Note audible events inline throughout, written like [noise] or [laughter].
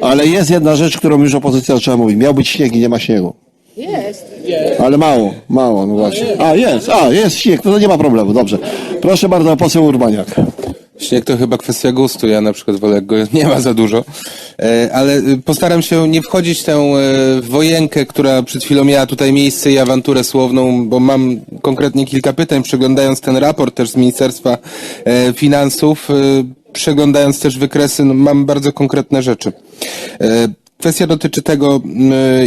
Ale jest jedna rzecz, którą już opozycja zaczęła mówić. Miał być śnieg i nie ma śniegu. Jest. Ale mało, mało, no właśnie. A, jest, a, jest śnieg, to nie ma problemu, dobrze. Proszę bardzo, poseł Urbaniak. Śnieg to chyba kwestia gustu. Ja na przykład wolę, jak go [laughs] nie ma za dużo. E, Ale y, postaram się nie wchodzić w tę e, wojenkę, która przed chwilą miała tutaj miejsce i awanturę słowną, bo mam konkretnie kilka pytań, przeglądając ten raport też z Ministerstwa e, Finansów, e, przeglądając też wykresy, no, mam bardzo konkretne rzeczy. E, Kwestia dotyczy tego,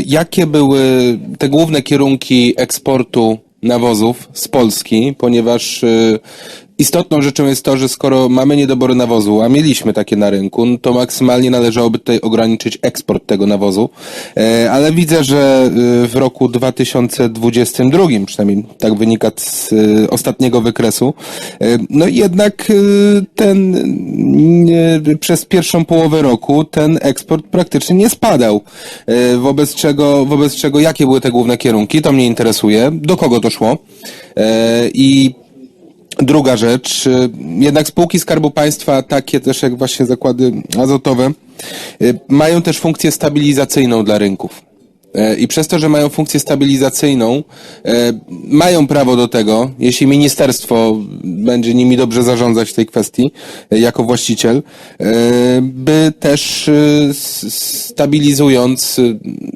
jakie były te główne kierunki eksportu nawozów z Polski, ponieważ y, istotną rzeczą jest to, że skoro mamy niedobory nawozu, a mieliśmy takie na rynku, no to maksymalnie należałoby tutaj ograniczyć eksport tego nawozu. E, ale widzę, że y, w roku 2022, przynajmniej tak wynika z y, ostatniego wykresu, no jednak ten przez pierwszą połowę roku ten eksport praktycznie nie spadał. E, wobec czego, wobec czego jakie były te główne kierunki? To mnie interesuje. Do kogo to szło? E, I Druga rzecz, y, jednak spółki Skarbu Państwa, takie też jak właśnie zakłady azotowe, y, mają też funkcję stabilizacyjną dla rynków. E, I przez to, że mają funkcję stabilizacyjną, mają prawo do tego, jeśli ministerstwo będzie nimi dobrze zarządzać w tej kwestii, jako właściciel, by też s- stabilizując, e,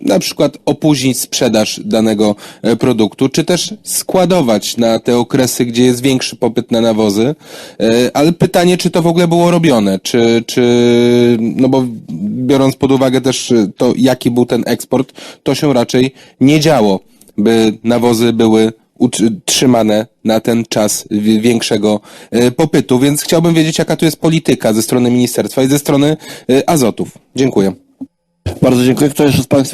na przykład opóźnić sprzedaż danego e, produktu, czy też składować na te okresy, gdzie jest większy popyt na nawozy. E, Ale pytanie, czy to w ogóle było robione, czy, czy no bo biorąc pod uwagę też e, to, jaki był ten eksport, to się raczej nie działo, by nawozy były utrzymane na ten czas wi- większego e, popytu, więc chciałbym wiedzieć, jaka tu jest polityka ze strony ministerstwa i ze strony e, azotów. Dziękuję. Bardzo dziękuję. Kto jeszcze z Państwa